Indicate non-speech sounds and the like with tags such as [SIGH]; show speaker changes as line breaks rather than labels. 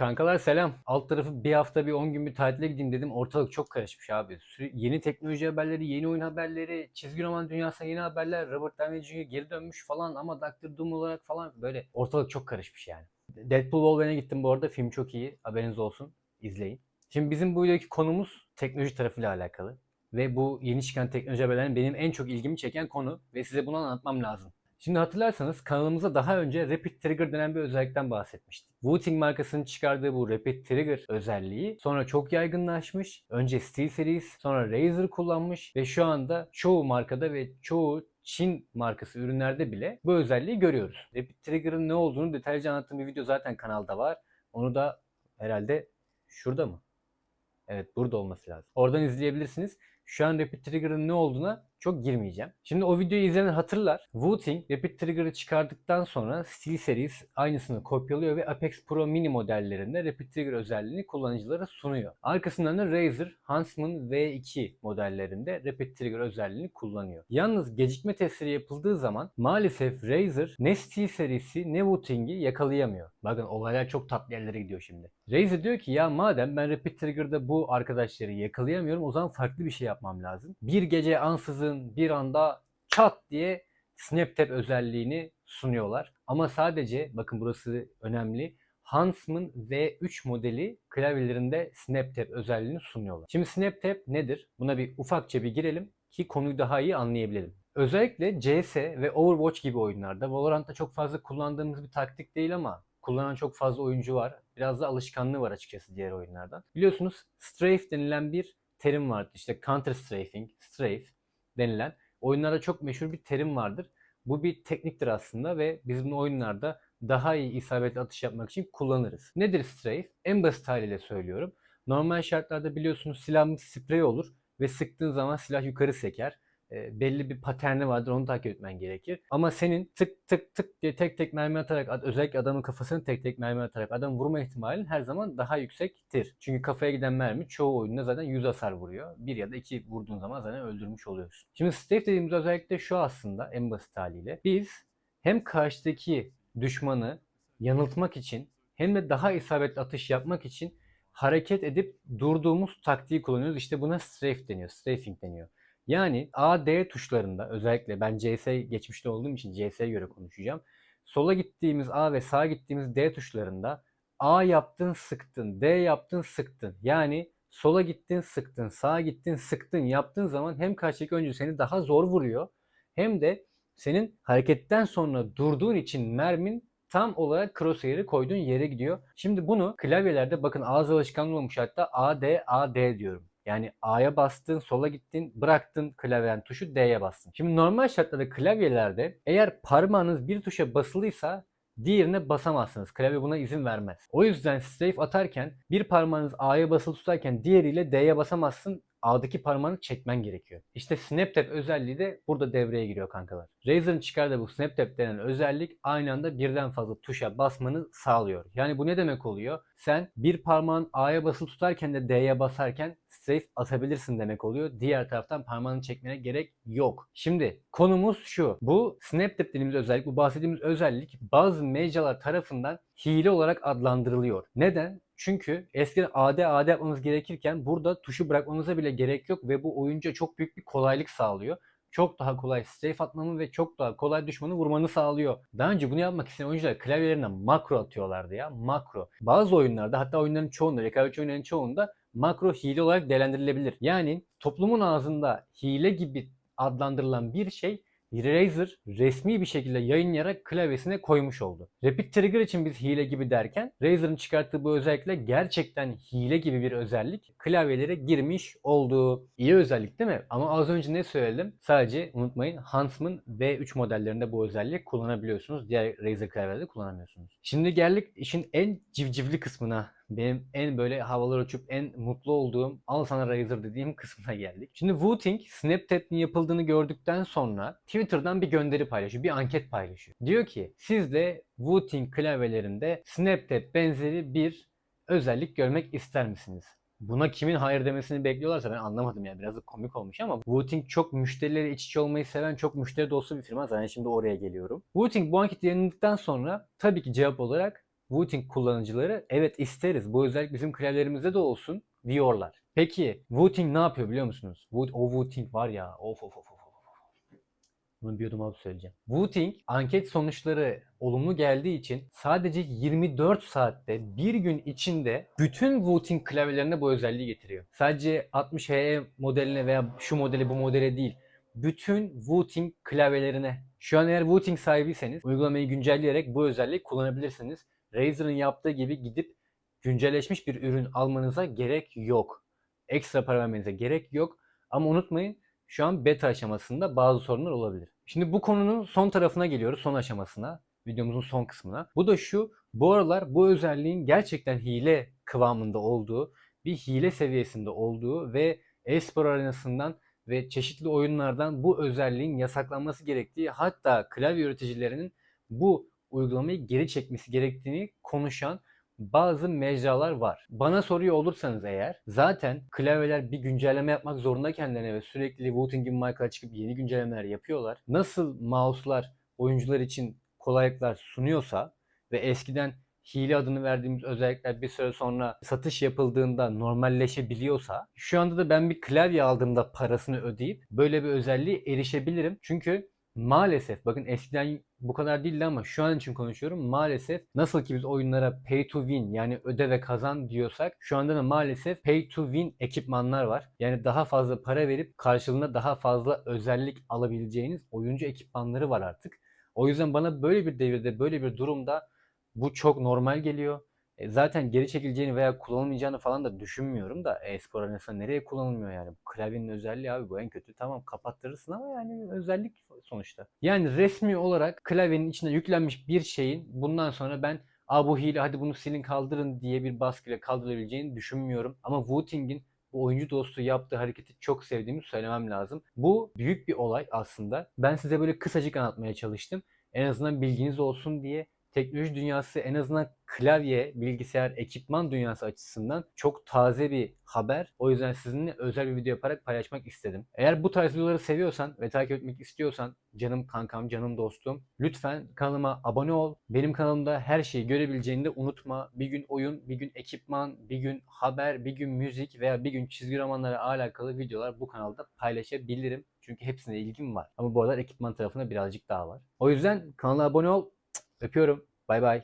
Kankalar selam. Alt tarafı bir hafta bir 10 gün bir tatile gideyim dedim. Ortalık çok karışmış abi. Sürü- yeni teknoloji haberleri, yeni oyun haberleri, çizgi roman dünyasına yeni haberler, Robert Downey Jr. geri dönmüş falan ama Doctor Doom olarak falan böyle ortalık çok karışmış yani. Deadpool Wolverine'e gittim bu arada. Film çok iyi. Haberiniz olsun. İzleyin. Şimdi bizim bu videodaki konumuz teknoloji tarafıyla alakalı. Ve bu yeni çıkan teknoloji haberlerinin benim en çok ilgimi çeken konu ve size bunu anlatmam lazım. Şimdi hatırlarsanız kanalımızda daha önce Rapid Trigger denen bir özellikten bahsetmiştik. Wooting markasının çıkardığı bu Rapid Trigger özelliği sonra çok yaygınlaşmış. Önce SteelSeries sonra Razer kullanmış ve şu anda çoğu markada ve çoğu Çin markası ürünlerde bile bu özelliği görüyoruz. Rapid Trigger'ın ne olduğunu detaylıca anlattığım bir video zaten kanalda var. Onu da herhalde şurada mı? Evet burada olması lazım. Oradan izleyebilirsiniz. Şu an Rapid Trigger'ın ne olduğuna çok girmeyeceğim. Şimdi o videoyu izleyenler hatırlar. Wooting Rapid Trigger'ı çıkardıktan sonra SteelSeries aynısını kopyalıyor ve Apex Pro Mini modellerinde Rapid Trigger özelliğini kullanıcılara sunuyor. Arkasından da Razer Huntsman V2 modellerinde Rapid Trigger özelliğini kullanıyor. Yalnız gecikme testleri yapıldığı zaman maalesef Razer ne SteelSeries'i ne Wooting'i yakalayamıyor. Bakın olaylar çok tatlı yerlere gidiyor şimdi. Razer diyor ki ya madem ben Rapid Trigger'da bu arkadaşları yakalayamıyorum o zaman farklı bir şey yapmam lazım. Bir gece ansızın bir anda çat diye SnapTap özelliğini sunuyorlar. Ama sadece bakın burası önemli. Huntsman V3 modeli klavyelerinde SnapTap özelliğini sunuyorlar. Şimdi SnapTap nedir? Buna bir ufakça bir girelim ki konuyu daha iyi anlayabilelim. Özellikle CS ve Overwatch gibi oyunlarda Valorant'ta çok fazla kullandığımız bir taktik değil ama kullanan çok fazla oyuncu var. Biraz da alışkanlığı var açıkçası diğer oyunlardan. Biliyorsunuz strafe denilen bir terim vardır. İşte counter strafing, strafe denilen oyunlarda çok meşhur bir terim vardır. Bu bir tekniktir aslında ve biz bunu oyunlarda daha iyi isabetli atış yapmak için kullanırız. Nedir strafe? En basit haliyle söylüyorum. Normal şartlarda biliyorsunuz silahımız sprey olur ve sıktığın zaman silah yukarı seker. E, belli bir paterni vardır onu takip etmen gerekir. Ama senin tık tık tık diye tek tek mermi atarak özellikle adamın kafasını tek tek mermi atarak adam vurma ihtimalin her zaman daha yüksektir. Çünkü kafaya giden mermi çoğu oyunda zaten 100 hasar vuruyor. Bir ya da iki vurduğun zaman zaten öldürmüş oluyorsun. Şimdi strafe dediğimiz özellikle şu aslında en basit haliyle. Biz hem karşıdaki düşmanı yanıltmak için hem de daha isabetli atış yapmak için hareket edip durduğumuz taktiği kullanıyoruz. İşte buna strafe deniyor, strafing deniyor. Yani A, D tuşlarında özellikle ben CS geçmişte olduğum için CS'ye göre konuşacağım. Sola gittiğimiz A ve sağa gittiğimiz D tuşlarında A yaptın sıktın, D yaptın sıktın. Yani sola gittin sıktın, sağa gittin sıktın yaptığın zaman hem karşıdaki oyuncu seni daha zor vuruyor hem de senin hareketten sonra durduğun için mermin tam olarak crosshair'ı koyduğun yere gidiyor. Şimdi bunu klavyelerde bakın ağız alışkanlığı olmuş hatta A, D, A, D diyorum. Yani A'ya bastın, sola gittin, bıraktın klavyenin tuşu D'ye bastın. Şimdi normal şartlarda klavyelerde eğer parmağınız bir tuşa basılıysa diğerine basamazsınız. Klavye buna izin vermez. O yüzden strafe atarken bir parmağınız A'ya basılı tutarken diğeriyle D'ye basamazsın. A'daki parmağını çekmen gerekiyor. İşte SnapTap özelliği de burada devreye giriyor kankalar. Razer'ın çıkardığı bu SnapTap denen özellik aynı anda birden fazla tuşa basmanı sağlıyor. Yani bu ne demek oluyor? Sen bir parmağın A'ya basılı tutarken de D'ye basarken strafe atabilirsin demek oluyor. Diğer taraftan parmağını çekmene gerek yok. Şimdi konumuz şu. Bu SnapTap dediğimiz özellik, bu bahsettiğimiz özellik bazı mecralar tarafından hile olarak adlandırılıyor. Neden? Çünkü eskiden AD AD yapmamız gerekirken burada tuşu bırakmamıza bile gerek yok ve bu oyuncuya çok büyük bir kolaylık sağlıyor. Çok daha kolay strafe atmanı ve çok daha kolay düşmanı vurmanı sağlıyor. Daha önce bunu yapmak isteyen oyuncular klavyelerine makro atıyorlardı ya. Makro. Bazı oyunlarda hatta oyunların çoğunda, rekabetçi oyunların çoğunda makro hile olarak değerlendirilebilir. Yani toplumun ağzında hile gibi adlandırılan bir şey Razer resmi bir şekilde yayınlayarak klavyesine koymuş oldu. Rapid Trigger için biz hile gibi derken Razer'ın çıkarttığı bu özellikle gerçekten hile gibi bir özellik klavyelere girmiş oldu. İyi özellik değil mi? Ama az önce ne söyledim? Sadece unutmayın Huntsman V3 modellerinde bu özelliği kullanabiliyorsunuz. Diğer Razer klavyelerde kullanamıyorsunuz. Şimdi geldik işin en civcivli kısmına benim en böyle havalar uçup en mutlu olduğum al sana Razer dediğim [LAUGHS] kısmına geldik. Şimdi Wooting SnapTap'in yapıldığını gördükten sonra Twitter'dan bir gönderi paylaşıyor, bir anket paylaşıyor. Diyor ki siz de Wooting klavyelerinde SnapTap benzeri bir özellik görmek ister misiniz? Buna kimin hayır demesini bekliyorlarsa ben anlamadım ya. Biraz da komik olmuş ama Wooting çok müşterileri iç içe olmayı seven, çok müşteri dostu bir firma. Zaten şimdi oraya geliyorum. Wooting bu anketi yayınladıktan sonra tabii ki cevap olarak Wooting kullanıcıları evet isteriz. Bu özellik bizim klavyelerimizde de olsun diyorlar. Peki Wooting ne yapıyor biliyor musunuz? Woot, o Wooting var ya of of of of. Bunu bir yudum alıp söyleyeceğim. Wooting anket sonuçları olumlu geldiği için sadece 24 saatte bir gün içinde bütün Wooting klavyelerine bu özelliği getiriyor. Sadece 60HE modeline veya şu modele bu modele değil. Bütün Wooting klavyelerine. Şu an eğer Wooting sahibiyseniz uygulamayı güncelleyerek bu özelliği kullanabilirsiniz. Razer'ın yaptığı gibi gidip güncelleşmiş bir ürün almanıza gerek yok. Ekstra para vermenize gerek yok. Ama unutmayın şu an beta aşamasında bazı sorunlar olabilir. Şimdi bu konunun son tarafına geliyoruz, son aşamasına. Videomuzun son kısmına. Bu da şu, bu aralar bu özelliğin gerçekten hile kıvamında olduğu, bir hile seviyesinde olduğu ve e-spor arenasından ve çeşitli oyunlardan bu özelliğin yasaklanması gerektiği, hatta klavye üreticilerinin bu uygulamayı geri çekmesi gerektiğini konuşan bazı mecralar var. Bana soruyor olursanız eğer zaten klavyeler bir güncelleme yapmak zorunda kendilerine ve sürekli Wooting'in marka çıkıp yeni güncellemeler yapıyorlar. Nasıl mouse'lar oyuncular için kolaylıklar sunuyorsa ve eskiden hile adını verdiğimiz özellikler bir süre sonra satış yapıldığında normalleşebiliyorsa şu anda da ben bir klavye aldığımda parasını ödeyip böyle bir özelliğe erişebilirim. Çünkü maalesef bakın eskiden bu kadar değildi ama şu an için konuşuyorum. Maalesef nasıl ki biz oyunlara pay to win yani öde ve kazan diyorsak şu anda da maalesef pay to win ekipmanlar var. Yani daha fazla para verip karşılığında daha fazla özellik alabileceğiniz oyuncu ekipmanları var artık. O yüzden bana böyle bir devirde böyle bir durumda bu çok normal geliyor. E, zaten geri çekileceğini veya kullanılmayacağını falan da düşünmüyorum da e-spor arenasında nereye kullanılmıyor yani? Klavyenin özelliği abi bu en kötü. Tamam kapattırırsın ama yani özellik sonuçta. Yani resmi olarak klavyenin içine yüklenmiş bir şeyin bundan sonra ben Aa bu hile hadi bunu silin kaldırın diye bir baskıyla kaldırabileceğini düşünmüyorum. Ama Wooting'in bu oyuncu dostu yaptığı hareketi çok sevdiğimi söylemem lazım. Bu büyük bir olay aslında. Ben size böyle kısacık anlatmaya çalıştım. En azından bilginiz olsun diye teknoloji dünyası en azından klavye, bilgisayar, ekipman dünyası açısından çok taze bir haber. O yüzden sizinle özel bir video yaparak paylaşmak istedim. Eğer bu tarz videoları seviyorsan ve takip etmek istiyorsan canım kankam, canım dostum lütfen kanalıma abone ol. Benim kanalımda her şeyi görebileceğini de unutma. Bir gün oyun, bir gün ekipman, bir gün haber, bir gün müzik veya bir gün çizgi romanlara alakalı videolar bu kanalda paylaşabilirim. Çünkü hepsine ilgim var. Ama bu arada ekipman tarafında birazcık daha var. O yüzden kanala abone ol. Öpüyorum. Bay bay.